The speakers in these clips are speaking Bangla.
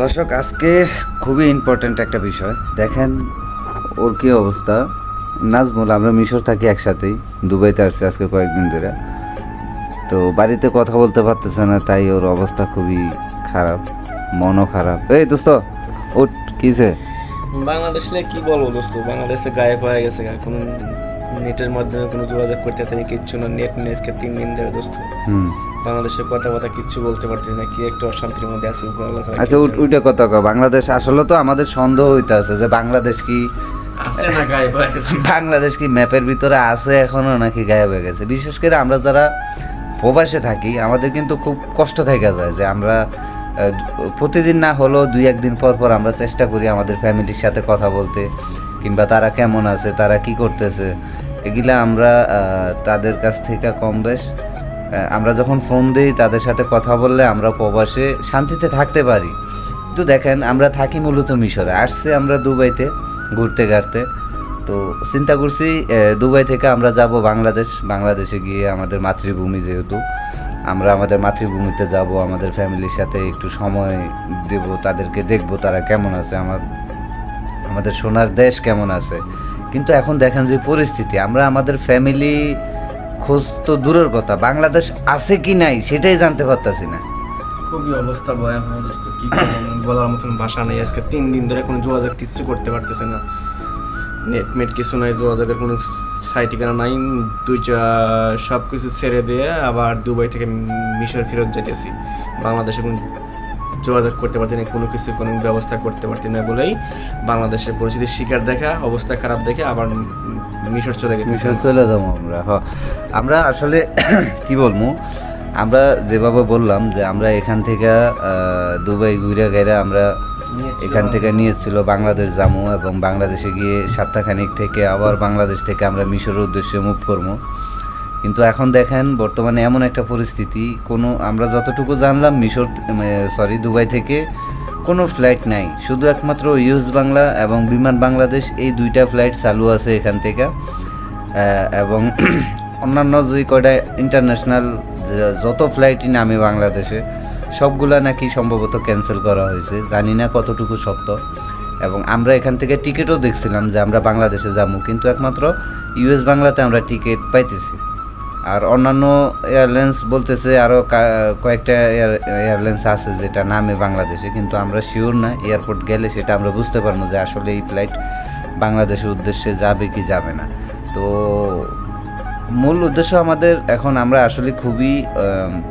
দর্শক, আজকে খুবই ইম্পর্ট্যান্ট একটা বিষয়। দেখেন ওর কি অবস্থা। নাজমুল, আমরা মিশর থাকি একসাথেই, দুবাইতে আসছি আজকে কয়েকদিন ধরে। তো বাড়িতে কথা বলতে পারতেছে না, তাই ওর অবস্থা খুবই খারাপ, মনও খারাপ। এই দোস্ত ওট কিসে বাংলাদেশ কি বলব দোস্ত, বাংলাদেশে গায়ে হয়ে গেছে কোনো নেটের মাধ্যমে কোনো যোগাযোগ করতে পারি কিচ্ছু না। নেট নেই আজকে তিন দিন ধরে দোস্ত। হুম। বাংলাদেশের কথা কথা কিচ্ছু বলতে পারছি না কি একটা অশান্তির মধ্যে আছে আচ্ছা ওইটা কথা কও বাংলাদেশ আসলে তো আমাদের সন্দেহ হইতে আছে যে বাংলাদেশ কি আছে না গায়েব হয়ে গেছে? বাংলাদেশ কি ম্যাপের ভিতরে আছে এখনও নাকি গায়েব হয়ে গেছে? বিশেষ করে আমরা যারা প্রবাসে থাকি আমাদের কিন্তু খুব কষ্ট থেকে যায় যে আমরা প্রতিদিন না হলেও দুই একদিন পর পর আমরা চেষ্টা করি আমাদের ফ্যামিলির সাথে কথা বলতে কিংবা তারা কেমন আছে তারা কি করতেছে। এগুলা আমরা তাদের কাছ থেকে কম বেশ। আমরা যখন ফোন দিই, তাদের সাথে কথা বললে আমরা প্রবাসে শান্তিতে থাকতে পারি। তো দেখেন, আমরা থাকি মূলত মিশরে। আসছে আমরা দুবাইতে ঘুরতে ঘাটতে। তো চিন্তা করছি দুবাই থেকে আমরা যাব বাংলাদেশ। বাংলাদেশে গিয়ে আমাদের মাতৃভূমি যেহেতু, আমরা আমাদের মাতৃভূমিতে যাব, আমাদের ফ্যামিলির সাথে একটু সময় দেব, তাদেরকে দেখব তারা কেমন আছে, আমার, আমাদের সোনার দেশ কেমন আছে। কিন্তু এখন দেখেন যে পরিস্থিতি, আমরা আমাদের ফ্যামিলি খোঁজ তো দূরের কথা, বাংলাদেশ আছে কি নাই সেটাই জানতে পারতাছি না। খুবই অবস্থা ভয়াবহ বলার মতন ভাষা নেই, আজকে তিন দিন ধরে কোনো যোগাযোগ কিছু করতে পারতেছে না। নেট মেট কিছু নাই, যোগাযোগের কোনো সাই ঠিকানা নাই, দুই সব কিছু ছেড়ে দিয়ে আবার দুবাই থেকে মিশর ফেরত যেতেছি বাংলাদেশে কোনো যোগাযোগ করতে পারছি না কোনো কিছু কোনো ব্যবস্থা করতে পারছি না বলেই বাংলাদেশের পরিস্থিতির শিকার দেখা অবস্থা খারাপ দেখে আবার মিশর চলে গেছে। মিশর চলে যাব আমরা হ। আমরা আসলে কি বলব? আমরা যেভাবে বললাম যে আমরা এখান থেকে দুবাই ঘুরে গেলে আমরা এখান থেকে নিয়েছিল বাংলাদেশ জামু এবং বাংলাদেশে গিয়ে সপ্তাহখানিক থেকে আবার বাংলাদেশ থেকে আমরা মিশরের উদ্দেশ্যে মুভ করব। কিন্তু এখন দেখেন, বর্তমানে এমন একটা পরিস্থিতি, কোনো, আমরা যতটুকু জানলাম, মিশর সরি দুবাই থেকে কোনো ফ্লাইট নাই। শুধু একমাত্র ইউএস বাংলা এবং বিমান বাংলাদেশ, এই দুইটা ফ্লাইট চালু আছে এখান থেকে। এবং অন্যান্য যে কয়টা ইন্টারন্যাশনাল যত ফ্লাইটই নামে বাংলাদেশে, সবগুলা নাকি সম্ভবত ক্যান্সেল করা হয়েছে। জানি না কতটুকু সত্য। এবং আমরা এখান থেকে টিকিটও দেখছিলাম যে আমরা বাংলাদেশে যাব, কিন্তু একমাত্র ইউএস বাংলাতে আমরা টিকিট পাইতেছি। আর অন্যান্য এয়ারলাইন্স বলতেছে আরও কয়েকটা এয়ার, এয়ারলাইন্স আছে যেটা নামে বাংলাদেশে, কিন্তু আমরা শিওর না, এয়ারপোর্ট গেলে সেটা আমরা বুঝতে পারব যে আসলে এই ফ্লাইট বাংলাদেশের উদ্দেশ্যে যাবে কি যাবে না। তো মূল উদ্দেশ্য আমাদের এখন আমরা আসলে খুবই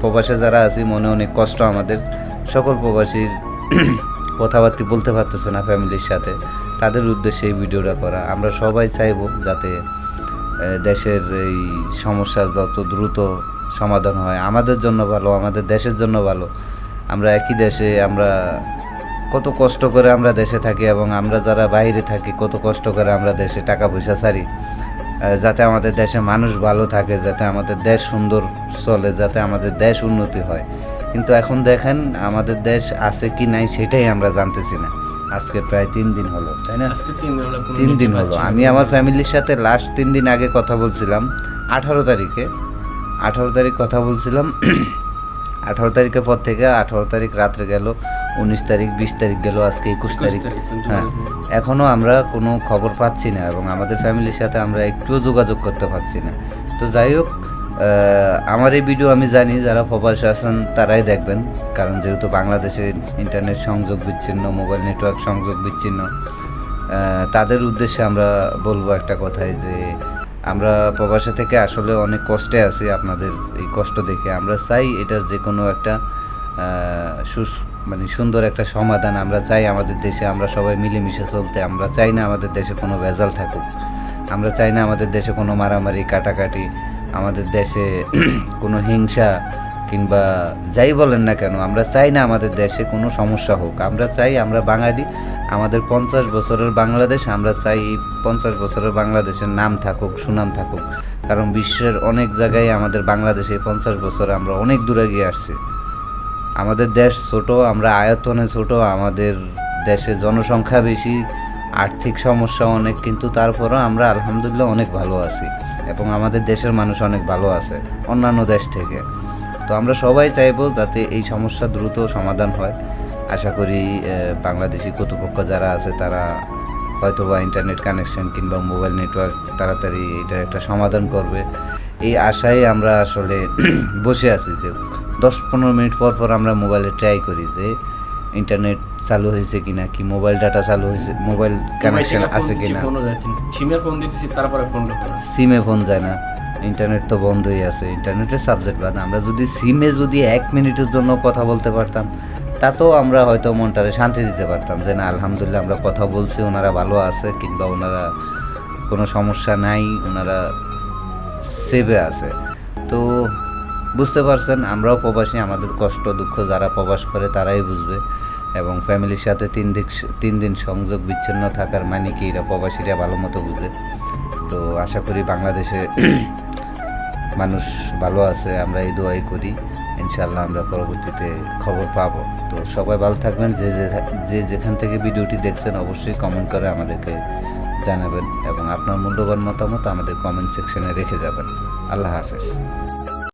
প্রবাসে যারা আছি, মনে অনেক কষ্ট আমাদের। সকল প্রবাসীর কথাবার্তা বলতে পারতেছে না ফ্যামিলির সাথে। তাদের উদ্দেশ্যে এই ভিডিওটা করা। আমরা সবাই চাইব যাতে দেশের এই সমস্যার যত দ্রুত সমাধান হয়, আমাদের জন্য ভালো, আমাদের দেশের জন্য ভালো। আমরা একই দেশে, আমরা কত কষ্ট করে আমরা দেশে থাকি এবং আমরা যারা বাইরে থাকি, কত কষ্ট করে আমরা দেশে টাকা পয়সা সারি যাতে আমাদের দেশে মানুষ ভালো থাকে, যাতে আমাদের দেশ সুন্দর চলে, যাতে আমাদের দেশ উন্নতি হয়। কিন্তু এখন দেখেন, আমাদের দেশ আছে কি নাই, সেটাই আমরা জানতেছি না। আজকে প্রায় তিন দিন হলো তাই না? আজকে তিন দিন হলো তিন দিন হলো। আমি আমার ফ্যামিলির সাথে লাস্ট তিন দিন আগে কথা বলছিলাম আঠারো তারিখে। আঠারো তারিখ কথা বলছিলাম আঠারো তারিখের পর থেকে আঠারো তারিখ রাত্রে গেল উনিশ তারিখ বিশ তারিখ গেল আজকে একুশ তারিখ। হ্যাঁ। এখনও আমরা কোনো খবর পাচ্ছি না এবং আমাদের ফ্যামিলির সাথে আমরা একটুও যোগাযোগ করতে পারছি না। তো যাই হোক আমার এই ভিডিও আমি জানি, যারা প্রবাসে আছেন তারাই দেখবেন। কারণ যেহেতু বাংলাদেশে ইন্টারনেট সংযোগ বিচ্ছিন্ন মোবাইল নেটওয়ার্ক সংযোগ বিচ্ছিন্ন তাদের উদ্দেশ্যে আমরা বলব একটা কথাই যে, আমরা প্রবাসে থেকে আসলে অনেক কষ্টে আছি আপনাদের এই কষ্ট দেখে। আমরা চাই এটার যে কোনো একটা সুস মানে সুন্দর একটা সমাধান। আমরা চাই আমাদের দেশে আমরা সবাই মিলেমিশে চলতে। আমরা চাই না আমাদের দেশে কোনো ভেজাল থাকুক। আমরা চাই না আমাদের দেশে কোনো মারামারি, কাটাকাটি আমাদের দেশে কোনো হিংসা কিংবা যাই বলেন না কেন, আমরা চাই না আমাদের দেশে কোনো সমস্যা হোক। আমরা চাই আমরা বাঙালি, আমাদের পঞ্চাশ বছরের বাংলাদেশ, আমরা চাই এই পঞ্চাশ বছরের বাংলাদেশের নাম থাকুক, সুনাম থাকুক। কারণ বিশ্বের অনেক জায়গায় আমাদের বাংলাদেশে পঞ্চাশ বছর আমরা অনেক দূরে গিয়ে আসছি। আমাদের দেশ ছোট, আমরা আয়তনে ছোট, আমাদের দেশে জনসংখ্যা বেশি, আর্থিক সমস্যা অনেক, কিন্তু তারপরও আমরা আলহামদুলিল্লাহ অনেক ভালো আছি। এবং আমাদের দেশের মানুষ অনেক ভালো আছে, অন্যান্য দেশ থেকে। তো আমরা সবাই চাইব যাতে এই সমস্যা দ্রুত সমাধান হয়। আশা করি বাংলাদেশি কর্তৃপক্ষ যারা আছে, তারা হয়তো বা ইন্টারনেট কানেকশন কিংবা মোবাইল নেটওয়ার্ক তাড়াতাড়ি এটার একটা সমাধান করবে। এই আশায় আমরা আসলে বসে আছি যে দশ পনেরো মিনিট পর পর আমরা মোবাইলে ট্রাই করি যে ইন্টারনেট চালু হয়েছে কিনা কি মোবাইল ডাটা চালু হয়েছে মোবাইল কানেকশন আছে কিনা? সিমে ফোন দিতেছি তারপরে ফোন সিমে ফোন যায় না। ইন্টারনেট তো বন্ধই আছে ইন্টারনেটের সাবজেক্ট বাদ আমরা যদি সিমে যদি এক মিনিটের জন্য কথা বলতে পারতাম তাতেও আমরা হয়তো মনটারে শান্তি দিতে পারতাম যে না আলহামদুলিল্লাহ আমরা কথা বলছি ওনারা ভালো আছে কিংবা ওনারা কোনো সমস্যা নাই ওনারা সেভে আছে। তো বুঝতে পারছেন আমরাও প্রবাসী আমাদের কষ্ট দুঃখ যারা প্রবাস করে তারাই বুঝবে। এবং ফ্যামিলির সাথে তিন দিক তিন দিন সংযোগ বিচ্ছিন্ন থাকার মানে কি? এরা প্রবাসীরা ভালো মতো বুঝে। তো আশা করি বাংলাদেশে মানুষ ভালো আছে, আমরা এই দোয়াই করি। ইনশাল্লাহ আমরা পরবর্তীতে খবর পাবো। তো সবাই ভালো থাকবেন। যে যে- যেখান থেকে ভিডিওটি দেখছেন, অবশ্যই কমেন্ট করে আমাদেরকে জানাবেন এবং আপনার মূল্যবান মতামত আমাদের কমেন্ট সেকশনে রেখে যাবেন। আল্লাহ হাফেজ।